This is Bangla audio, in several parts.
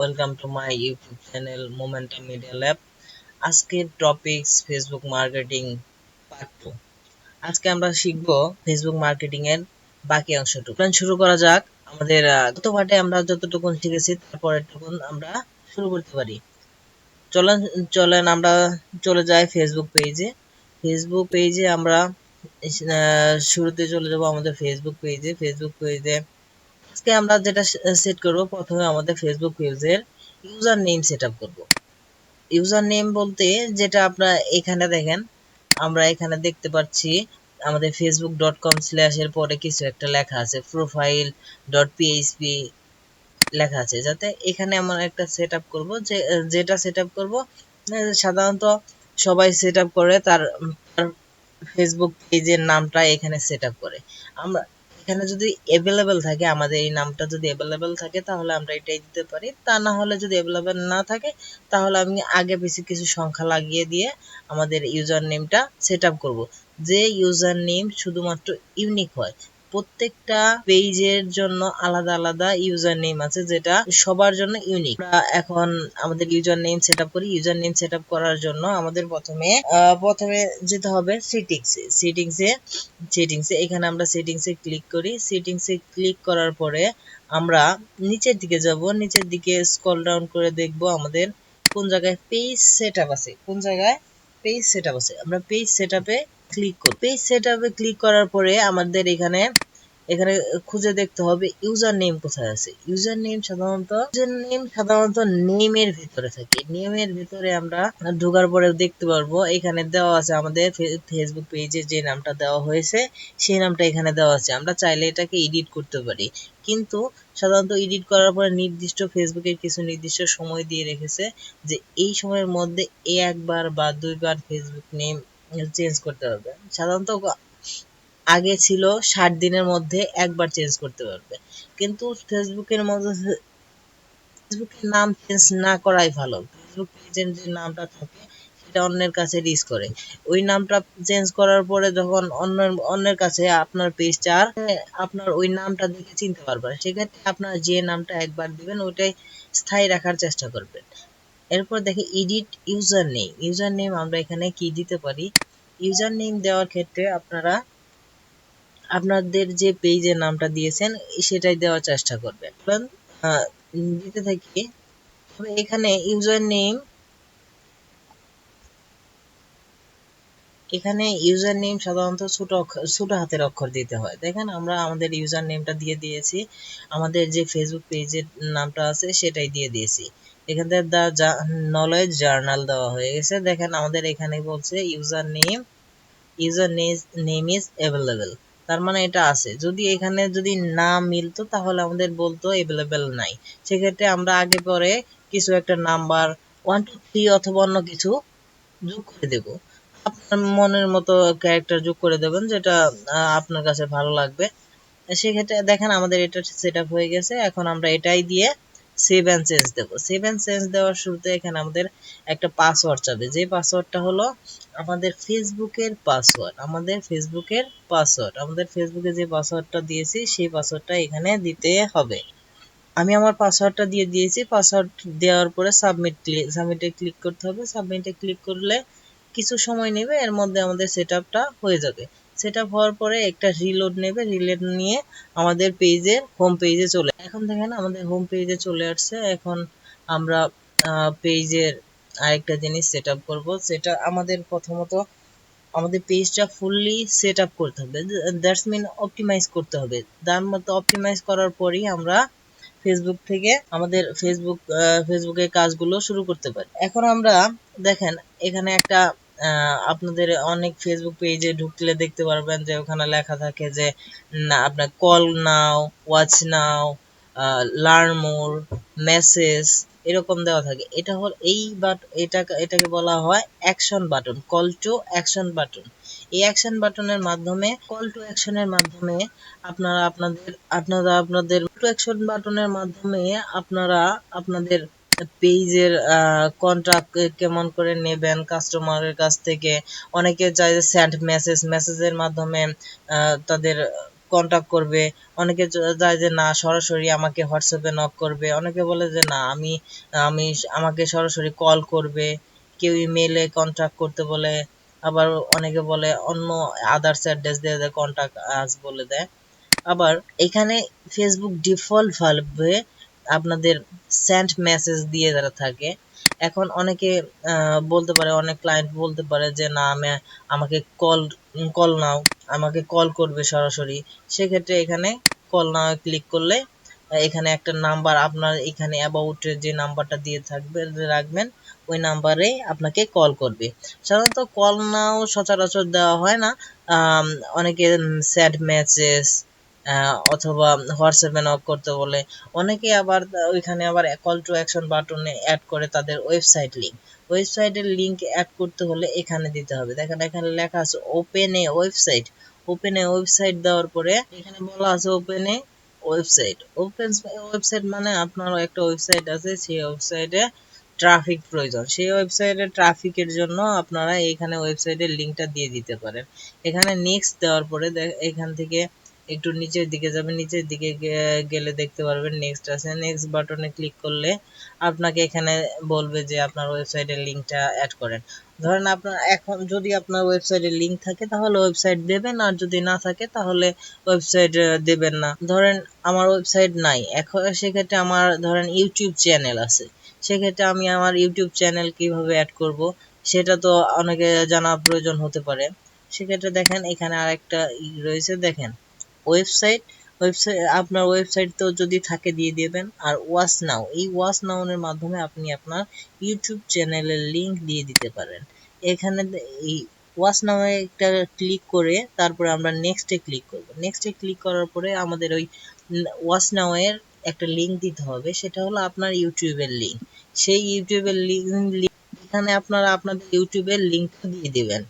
Welcome to my YouTube channel Momentum Media Lab আজকের topics Facebook marketing part two আজকে আমরা শিখব ফেসবুক মার্কেটিং এর বাকি অংশটুকু। প্ল্যান শুরু করা যাক। আমাদের গত পাঠে আমরা যতটুকু শিখেছি তারপরেরটুকু আমরা শুরু করতে পারি। চলেন চলেন আমরা চলে যাই ফেসবুক পেজে ফেসবুক পেজে আমরা শুরুতে চলে যাব আমাদের ফেসবুক পেজে ফেসবুক পেজে আজকে আমরা যেটা সেট করব প্রথমে আমাদের ফেসবুক পেজের ইউজার নেম সেট আপ করব। ইউজার নেম বলতে যেটা আপনারা এখানে দেখেন, আমরা এখানে দেখতে পাচ্ছি আমাদের ফেসবুক ডট কম এর পরে কিছু একটা লেখা আছে প্রোফাইল ডট পিএইচপি লেখা আছে, যাতে এখানে আমরা একটা সেট আপ করব যে, যেটা সেট আপ করব সাধারণত সবাই সেট আপ করে তার ফেসবুক পেজের নামটা এখানে সেট আপ করে। আমরা এখানে যদি অ্যাভেলেবেল থাকে, আমাদের এই নামটা যদি অ্যাভেলেবেল থাকে, তাহলে আমরা এটাই দিতে পারি। তা না হলে যদি অ্যাভেলেবেল না থাকে, তাহলে আমি আগে পিছিয়ে কিছু সংখ্যা লাগিয়ে দিয়ে আমাদের ইউজার নেমটা সেট আপ করব। যে ইউজার নেম শুধুমাত্র ইউনিক হয় প্রত্যেকটা পেজের জন্য আলাদা আলাদা ইউজার নেম আছে, যেটা সবার জন্য ইউনিক এখন আমাদের ইউজার নেম সেট আপ করি। ইউজার নেম সেট আপ করার জন্য আমাদের প্রথমে প্রথমে যেতে হবে সেটিংস সেটিংস সেটিংস এখানে আমরা সেটিংস ক্লিক করি। সেটিংস ক্লিক করার পরে আমরা নিচের দিকে যাব। নিচের দিকে স্ক্রল ডাউন করে দেখব আমাদের কোন জায়গায় পেজ সেটআপ আছে। কোন জায়গায় পেজ সেটআপ আছে? আমরা পেজ সেটআপে ক্লিক করি। পেজ সেটআপে ক্লিক করার পরে আমাদের এখানে এখানে খুঁজে দেখতে হবে ইউজার নেম কোথায় আছে। ইউজার নেম সাধারণত ইউজার নেম সাধারণত নেমের ভিতরে থাকে। নেমের ভিতরে আমরা ঢোকার পরে দেখতে পারব, এখানে দেওয়া আছে আমাদের ফেসবুক পেজে যে নামটা দেওয়া হয়েছে, সেই নামটা এখানে দেওয়া আছে। আমরা চাইলে এটাকে এডিট করতে পারি। কিন্তু সাধারণত এডিট করার পরে নির্দিষ্ট ফেসবুকের কিছু নির্দিষ্ট সময় দিয়ে রেখেছে যে এই সময়ের মধ্যে একবার বা দুইবার ফেসবুক নেম চেঞ্জ করতে হবে সাধারণত আগে ছিল ষাট দিনের মধ্যে একবার চেঞ্জ করতে পারবে। কিন্তু ফেসবুকের মধ্যে ফেসবুকের নাম চেঞ্জ না করাই ভালো। ফেসবুক পেজের যে নামটা থাকে, সেটা অন্যের কাছে রিচ করে। ওই নামটা চেঞ্জ করার পরে যখন অন্যের অন্যের কাছে আপনার পেজটা আপনার ওই নামটা দেখে চিনতে পারবেন সেক্ষেত্রে আপনার যে নামটা একবার দিবেন, ওইটাই স্থায়ী রাখার চেষ্টা করবেন। এরপর দেখে edit user name user name আমরা এখানে কি দিতে পারি? ইউজার নেম দেওয়ার ক্ষেত্রে আপনারা আপনাদের যে পেজের নামটা দিয়েছেন, সেটাই দেওয়ার চেষ্টা করবেন। দিতে থাকি। তবে এখানে ইউজার নেম এখানে ইউজার নেম সাধারণত ছোট ছোট হাতের অক্ষর দিতে হয়। দেখেন, আমরা আমাদের ইউজার নেমটা দিয়ে দিয়েছি। আমাদের যে ফেসবুক পেজের নামটা আছে, সেটাই দিয়ে দিয়েছি। এখান দা নলেজ জার্নাল দেওয়া হয়ে গেছে। দেখেন আমাদের এখানে বলছে user name user name is available তার মানে এটা আছে। যদি এখানে যদি না মিলতো তাহলে আমাদের বলতো অ্যাভেলেবেল নাই। সেক্ষেত্রে আমরা আগে পরে কিছু একটা নাম্বার ওয়ান টু থ্রি অথবা অন্য কিছু যোগ করে দেব। আপনার মনের মতো ক্যারেক্টার যোগ করে দেবেন যেটা আপনার কাছে ভালো লাগবে। সেক্ষেত্রে দেখেন আমাদের এটা সেট হয়ে গেছে। এখন আমরা এটাই দিয়ে সেভ অ্যান্ড চেঞ্জ দেবো। সেভ অ্যান্ড চেঞ্জ দেওয়ার শুরুতে এখানে আমাদের একটা পাসওয়ার্ড চাবে। যে পাসওয়ার্ডটা হলো আমাদের ফেসবুকের পাসওয়ার্ড আমাদের ফেসবুকের পাসওয়ার্ড আমাদের ফেসবুকে যে পাসওয়ার্ডটা দিয়েছি, সেই পাসওয়ার্ডটা এখানে দিতে হবে। আমি আমার পাসওয়ার্ডটা দিয়ে দিয়েছি। পাসওয়ার্ড দেওয়ার পরে সাবমিট ক্লিক সাবমিটে ক্লিক করতে হবে। সাবমিটে ক্লিক করলে কিছু সময় নেবে, এর মধ্যে আমাদের সেটআপটা হয়ে যাবে। সেটআপ হওয়ার পরে একটা রিলোড নেবে রিলোড নিয়ে আমাদের পেজে হোম পেজে চলে এখন দেখেন আমাদের হোম পেজে চলে আসছে। এখন আমরা পেজের আরেকটা জিনিস সেট আপ করব। সেটা আমাদের প্রথমত আমাদের পেজটা ফুললি সেট আপ করতে হবে। দ্যাটস মিন অপটিমাইজ করতে হবে। তার মতো অপটিমাইজ করার পরেই আমরা ফেসবুক থেকে আমাদের ফেসবুক ফেসবুকের কাজগুলো শুরু করতে পারি। এখন আমরা দেখেন এখানে একটা আপনাদের অনেক ফেসবুক পেজে ঢুকলে দেখতে পারবেন যে ওখানে লেখা থাকে যে, না, আপনার call now watch now learn more message এরকম দেওয়া থাকে। এটা হল, এই বাট এটা এটাকে বলা হয় action button call to action button এই অ্যাকশন বাটনের মাধ্যমে কল টু অ্যাকশনের মাধ্যমে আপনারা আপনাদের আপনারা আপনাদের টু অ্যাকশন বাটনের মাধ্যমে আপনারা আপনাদের পেজের কন্ট্রাক্ট কেমন করে নেবেন কাস্টমারের কাছ থেকে? অনেকে চায় যে সেন্ড মেসেজ মেসেজের মাধ্যমে তাদের কন্টাক্ট করবে। অনেকে যায় যে না, সরাসরি আমাকে হোয়াটসঅ্যাপে নক করবে। অনেকে বলে যে না, আমি আমি আমাকে সরাসরি কল করবে। কেউ ইমেলে কন্ট্যাক্ট করতে বলে। আবার অনেকে বলে, অন্য আদার্স অ্যাড্রেস দিয়ে দেয় কন্ট্যাক্ট আস বলে দেয়। আবার এখানে ফেসবুক ডিফল্ট ভাবে আপনাদের সেন্ট মেসেজ দিয়ে যারা থাকে, এখন অনেকে বলতে পারে, অনেক ক্লায়েন্ট বলতে পারে যে, না, আমি, আমাকে কল কল নাও, আমাকে কল করবে সরাসরি। সেক্ষেত্রে এখানে কল নাও ক্লিক করলে এখানে একটা নাম্বার আপনার এখানে অ্যাবাউটের যে নাম্বারটা দিয়ে থাকবে রাখবেন, ওই নাম্বারে আপনাকে কল করবে। সাধারণত কল নাও সচরাচর দেওয়া হয় না। অনেকে স্যাড মেসেজ অথবা হোয়াটসঅ্যাপে নক করতে বলে। অনেকে আবার ওইখানে আবার কল টু অ্যাকশন বাটনে অ্যাড করে তাদের ওয়েবসাইট লিঙ্ক ওয়েবসাইটের লিঙ্ক অ্যাড করতে হলে এখানে দিতে হবে। দেখেন, এখানে লেখা আছে open a website open a website দেওয়ার পরে এখানে বলা আছে open a website open website মানে আপনার একটা ওয়েবসাইট আছে, সেই ওয়েবসাইটে ট্রাফিক প্রয়োজন। সেই ওয়েবসাইটে ট্রাফিকের জন্য আপনারা এখানে ওয়েবসাইটের লিঙ্কটা দিয়ে দিতে পারেন। এখানে নেক্সট দেওয়ার পরে এখান থেকে একটু নিচের দিকে যাবেন, নিচের দিকে গেলে দেখতে পারবেন নেক্সট আছে। নেক্সট বাটনে ক্লিক করলে আপনাকে এখানে বলবে যে আপনার ওয়েবসাইটের লিঙ্কটা অ্যাড করেন। ধরেন আপনার এখন যদি আপনার ওয়েবসাইটের লিঙ্ক থাকে তাহলে ওয়েবসাইট দেবেন, আর যদি না থাকে তাহলে ওয়েবসাইট দেবেন না। ধরেন আমার ওয়েবসাইট নাই, এখন সেক্ষেত্রে আমার ধরেন ইউটিউব চ্যানেল আছে। সেক্ষেত্রে আমি আমার ইউটিউব চ্যানেল কীভাবে অ্যাড করব, সেটা তো অনেকে জানা প্রয়োজন হতে পারে। সেক্ষেত্রে দেখেন এখানে আরেকটা রয়েছে, দেখেন। ওয়েবসাইট ওয়েবসাইট আপনার ওয়েবসাইট তো যদি থাকে দিয়ে দেবেন। আর ওয়াচ নাও এই ওয়াচ নাউনের মাধ্যমে আপনি আপনার ইউটিউব চ্যানেলের লিংক দিয়ে দিতে পারেন। এখানে এই ওয়াচ নামে একটা ক্লিক করে তারপরে আমরা নেক্সটে ক্লিক করব। নেক্সটে ক্লিক করার পরে আমাদের ওই ওয়াচ নাওয়ের একটা লিংক দিতে হবে। সেটা হলো আপনার ইউটিউবের লিংক সেই ইউটিউবের লিংক এখানে আপনারা আপনাদের ইউটিউবের লিংকটা দিয়ে দিবেন।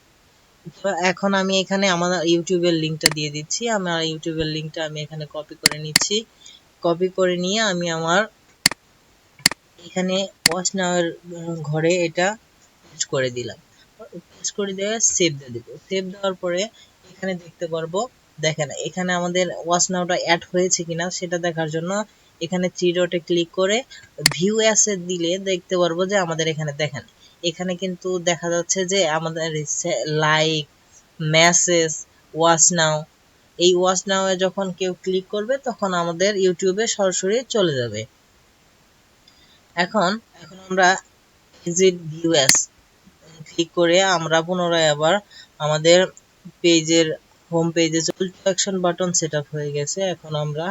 এখন আমি এখানে আমার ইউটিউবের লিংকটা দিয়ে দিচ্ছি। আমার ইউটিউবের লিংকটা আমি এখানে কপি করে নিচ্ছি। কপি করে নিয়ে আমি আমার এখানে ওয়াচ নাওয়ের ঘরে এটা পেস্ট করে দিলাম। পেস্ট করে দিয়ে সেভ দিয়ে দেবো। সেভ দেওয়ার পরে এখানে দেখতে পারব, দেখেন, এখানে আমাদের ওয়াচ নাওটা অ্যাড হয়েছে কিনা সেটা দেখার জন্য এখানে থ্রি ডটে ক্লিক করে ভিউ অ্যাসেট দিলে দেখতে পারব যে আমাদের এখানে, দেখেন এখানে কিন্তু দেখা যাচ্ছে যে আমাদের লাইক মেসেজ ওয়াচ নাও এই ওয়াচ নাও এ যখন কেউ ক্লিক করবে তখন আমাদের ইউটিউবে সরাসরি চলে যাবে। এখন এখন আমরা এক্সিট ভিউএস ক্লিক করে আমরা পুনরায় আবার আমাদের পেজের হোম পেজে চলছে অ্যাকশন বাটন সেটআপ হয়ে গেছে। এখন আমরা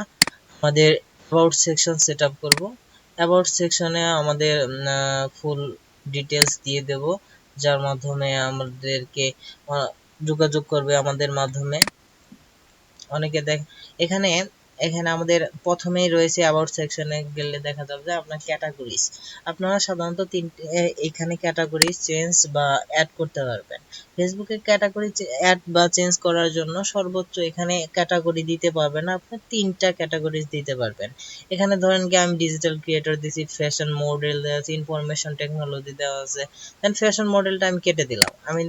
আমাদের অ্যাবাউট সেকশন সেটআপ করব। অ্যাবাউট সেকশনে আমাদের ফুল ডিটেলস দিয়ে দেব, যার মাধ্যমে আমাদেরকে যোগাযোগ করবে আমাদের মাধ্যমে। অনেকে দেখ, এখানে এখানে আমাদের প্রথমেই রয়েছে অ্যাবাউট সেকশনে গেলে দেখা যাবে যে আপনার ক্যাটাগরিজ আপনারা সাধারণত তিনটে এখানে ক্যাটাগরিজ চেঞ্জ বা অ্যাড করতে পারবেন। ফেসবুকে ক্যাটাগরি অ্যাড বা চেঞ্জ করার জন্য সর্বোচ্চ এখানে ক্যাটাগরি দিতে পারবেন। আপনি তিনটা ক্যাটাগরিজ দিতে পারবেন। এখানে ধরেন কি, আমি ডিজিটাল ক্রিয়েটর দিছি ফ্যাশন মডেল দেওয়া আছে ইনফরমেশন টেকনোলজি দেওয়া আছে। দেন ফ্যাশন মডেলটা আমি কেটে দিলাম। আমি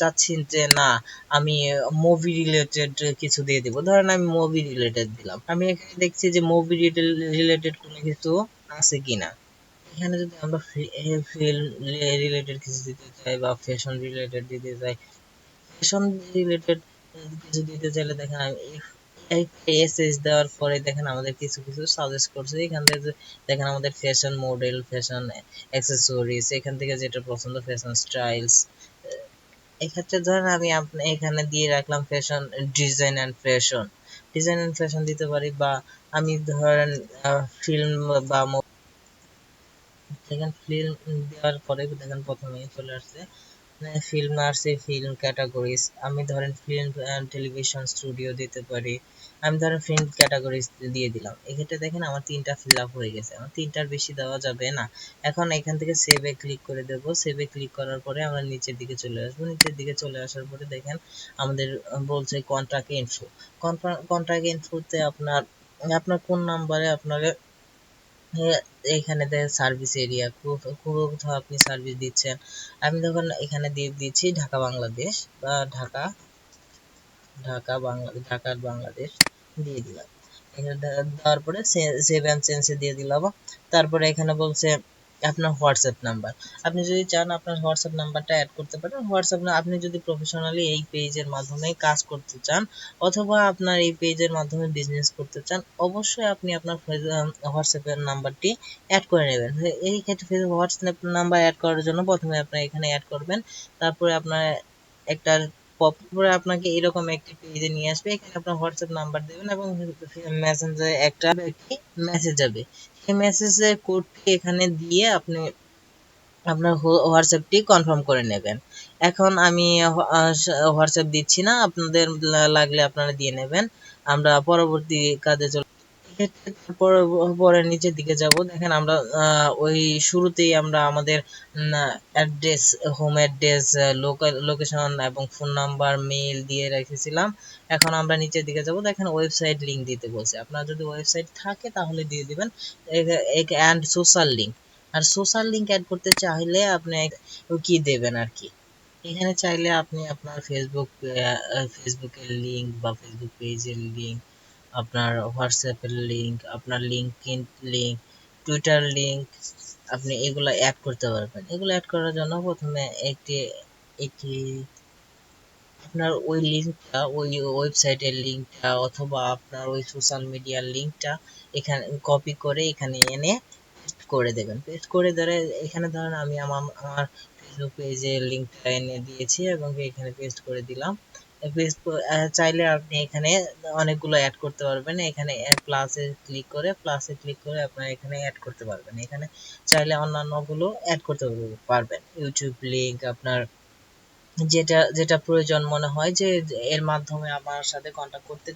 চাচ্ছি যে না, আমি মুভি রিলেটেড কিছু দিয়ে দিব। ধরেন আমি মুভি রিলেটেড দিলাম। আমি এখানে দেখছি যে মুভি রিলেটেড কোনো কিছু আছে কিনা। এখানে যদি আমরা রিলেটেড কিছু দিতে চাই বা ফ্যাশন রিলেটেড দিতে চাই ফ্যাশন রিলেটেড কিছু দিতে চাইলে দেখেন এসএস দেওয়ার পরে দেখেন আমাদের কিছু কিছু সাজেস্ট করছে। এখান থেকে দেখেন আমাদের ফ্যাশন মডেল ফ্যাশন অ্যাক্সেসরিজ এখান থেকে যেটা পছন্দ ফ্যাশন স্টাইলস এক্ষেত্রে ধরেন আমি এখানে দিয়ে রাখলাম fashion design and fashion design and fashion দিতে পারি বা আমি ধরেন ফিল্ম বা দেখেন ফিল্ম দেওয়ার পরে দেখেন প্রথমেই চলে আসছে। ফিল্ম আসছে ফিল্ম ক্যাটাগরিজ আমি ধরেন ফিল্ম টেলিভিশন স্টুডিও দিতে পারি। আমি ধরেন ফিল্ম ক্যাটাগরিজ দিয়ে দিলাম। এক্ষেত্রে দেখেন আমার তিনটা ফিল আপ হয়ে গেছে। আমার তিনটার বেশি দেওয়া যাবে না। এখন এখান থেকে সেভে ক্লিক করে দেব। সেভে ক্লিক করার পরে আমরা নিচের দিকে চলে আসব। নিচের দিকে চলে আসার পরে দেখেন আমাদের বলছে কন্ট্রাক্ট ইনফো কন্ট্রাক্ট ইনফোতে আপনার আপনার কোন নাম্বারে আপনার এখানে দেখেন সার্ভিস এরিয়া কোথাও আপনি সার্ভিস দিচ্ছেন। আমি তখন এখানে দিয়ে দিচ্ছি ঢাকা, বাংলাদেশ, বা ঢাকা ঢাকা বাংলাদেশ ঢাকার বাংলাদেশ দিয়ে দিলাম। এখানে দেওয়ার পরে সেভ অ্যান্ড চেঞ্জে দিয়ে দিলাম। তারপরে এখানে বলছে আপনার হোয়াটসঅ্যাপ নাম্বার। আপনি যদি চান আপনার হোয়াটসঅ্যাপ নাম্বারটা অ্যাড করতে পারেন, হোয়াটসঅ্যাপ আপনি যদি প্রফেশনালি এই পেজের মাধ্যমে কাজ করতে চান অথবা আপনার এই পেজের মাধ্যমে বিজনেস করতে চান, অবশ্যই আপনি আপনার হোয়াটসঅ্যাপের নাম্বারটি অ্যাড করে নেবেন। এই ক্ষেত্রে হোয়াটসঅ্যাপ নাম্বার অ্যাড করার জন্য প্রথমে আপনার এখানে অ্যাড করবেন, তারপরে আপনার একটা পপ আপনাকে এরকম একটি পেজে নিয়ে আসবে, এখানে আপনার হোয়াটসঅ্যাপ নাম্বার দেবেন এবং মেসেঞ্জারে একটা একটি মেসেজ যাবে। মেসেজের কোডটি এখানে দিয়ে আপনি আপনার হোয়াটসঅ্যাপটি কনফার্ম করে নেবেন। এখন আমি হোয়াটসঅ্যাপ দিচ্ছি না, আপনাদের লাগলে আপনারা দিয়ে নেবেন। আমরা পরবর্তী কাজে চলে পরে নিচের দিকে যাব। দেখেন আমরা ওই শুরুতেই আমরা আমাদের address home address local location এবং ফোন নাম্বার মেইল দিয়ে রেখেছিলাম। এখন আমরা নিচের দিকে যাব। দেখেন ওয়েবসাইট লিংক দিতে বলছে। আপনার যদি ওয়েবসাইট থাকে তাহলে দিয়ে দিবেন। অ্যান্ড সোশ্যাল লিংক আর সোশ্যাল লিংক অ্যাড করতে চাইলে আপনি কি দেবেন আর কি? এখানে চাইলে আপনি আপনার ফেসবুক ফেসবুকের লিংক বা ফেসবুক পেজের লিংক আপনার হোয়াটসঅ্যাপের লিংক আপনার লিঙ্কইন লিংক টুইটার লিংক আপনি এগুলো অ্যাড করতে পারবেন। এগুলো অ্যাড করার জন্য প্রথমে একটি একটি আপনার ওই লিঙ্কটা ওই ওয়েবসাইটের লিঙ্কটা অথবা আপনার ওই সোশ্যাল মিডিয়ার লিঙ্কটা এখানে কপি করে এখানে এনে পেস্ট করে দেবেন। পেস্ট করে ধরে এখানে ধরেন আমি আমার আমার ফেসবুক পেজের লিঙ্কটা এনে দিয়েছি এবং এখানে পেস্ট করে দিলাম। চাইলে আপনি এখানে অনেকগুলো অ্যাড করতে পারবেন। এখানে প্লাসে ক্লিক করে প্লাসে ক্লিক করে আপনারা এখানে অ্যাড করতে পারবেন। এখানে চাইলে অন্যান্যগুলো অ্যাড করতে পারবেন। ইউটিউব লিঙ্ক আপনার যেটা যেটা প্রয়োজন মনে হয় যে, এর মাধ্যমে আমার সাথে কন্ট্যাক্ট করতে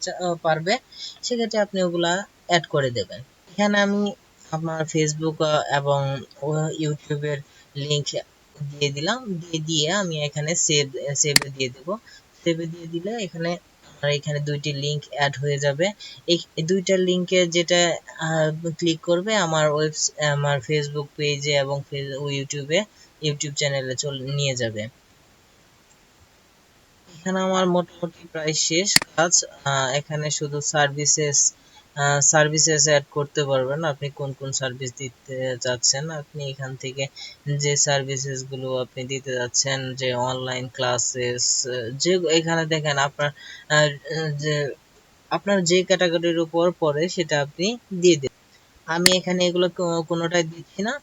পারবে, সেক্ষেত্রে আপনি ওগুলা অ্যাড করে দেবেন। এখানে আমি আমার ফেসবুক এবং ইউটিউবের লিংক দিয়ে দিলাম। দিয়ে দিয়ে আমি এখানে সেভ সেভে দিয়ে দেবো। সেভে দিয়ে দিলে এখানে আমার এখানে দুইটি লিংক অ্যাড হয়ে যাবে। এই দুইটা লিংকে যেটা ক্লিক করবে আমার ওয়েব আমার ফেসবুক পেজে এবং ইউটিউবে ইউটিউব চ্যানেলে চলে, নিয়ে যাবে। এখানে আমার মোটামুটি প্রায় শেষ কাজ। এখানে শুধু সার্ভিসেস সার্ভিসেস অ্যাড করতে পারবেন। আপনি কোন কোন সার্ভিস দিতে যাচ্ছেন, আপনি এখান থেকে যে সার্ভিসেসগুলো আপনি দিতে যাচ্ছেন, যে অনলাইন ক্লাসেস যে এখানে দেখেন আপনার যে আপনার যে ক্যাটাগরির উপর পড়ে সেটা আপনি দিয়ে দিন। আমি এখানে এগুলো কোনোটাই দিচ্ছি না।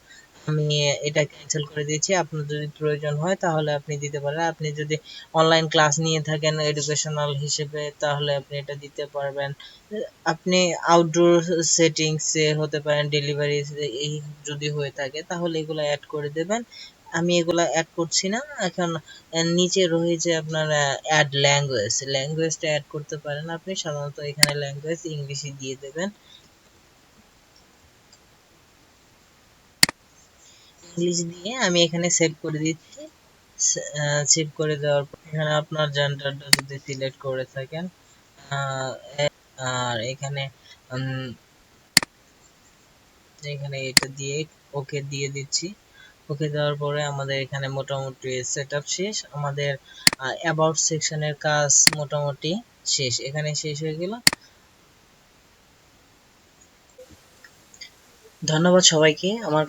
আমি এটা ক্যান্সেল করে দিয়েছি। আপনার যদি প্রয়োজন হয় তাহলে আপনি দিতে পারেন। আপনি যদি অনলাইন ক্লাস নিয়ে থাকেন এডুকেশনাল হিসেবে তাহলে আপনি এটা দিতে পারবেন। আপনি আউটডোর সেটিংসে হতে পারেন ডেলিভারি এই যদি হয়ে থাকে তাহলে এগুলো অ্যাড করে দেবেন। আমি এগুলো অ্যাড করছি না। এখন নিচে রয়েছে আপনার অ্যাড ল্যাঙ্গুয়েজ ল্যাঙ্গুয়েজটা অ্যাড করতে পারেন আপনি। সাধারণত এখানে ল্যাঙ্গুয়েজ ইংলিশে দিয়ে দেবেন। ইংলিশ দিয়ে আমি এখানে সেভ করে দিচ্ছি। সেভ করে দেওয়ার পর এখানে আপনার জেন্ডারটা যদি সিলেক্ট করে থাকেন আর এখানে এখানে এটা দিয়ে ওকে দিয়ে দিচ্ছি। ওকে দেওয়ার পরে আমাদের এখানে মোটামুটি সেট শেষ। আমাদের অ্যাবাউট সেকশনের কাজ মোটামুটি শেষ। এখানে শেষ হয়ে গেল। ধন্যবাদ সবাইকে আমার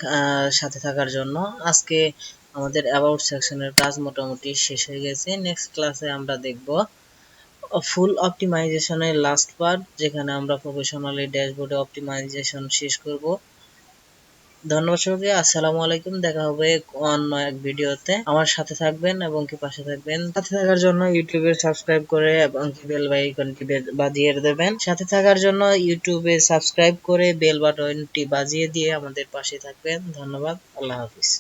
সাথে থাকার জন্য। আজকে আমাদের অ্যাবাউট সেকশনের কাজ মোটামুটি শেষ হয়ে গেছে। নেক্সট ক্লাসে আমরা দেখব ফুল অপটিমাইজেশনের লাস্ট পার্ট যেখানে আমরা প্রফেশনালি ড্যাশবোর্ডে অপটিমাইজেশন শেষ করব। ধন্যবাদ সবাইকে, আসসালামু আলাইকুম, দেখা হবে অন্য এক ভিডিওতে। আমার সাথে থাকবেন এবং কি পাশে থাকবেন? সাথে থাকার জন্য ইউটিউবে সাবস্ক্রাইব করে এবং কি বেল আইকনটি বাজিয়ে দেবেন। সাথে থাকার জন্য ইউটিউবে সাবস্ক্রাইব করে বেল বাটনটি বাজিয়ে দিয়ে আমাদের পাশে থাকবেন। ধন্যবাদ, আল্লাহ হাফিজ।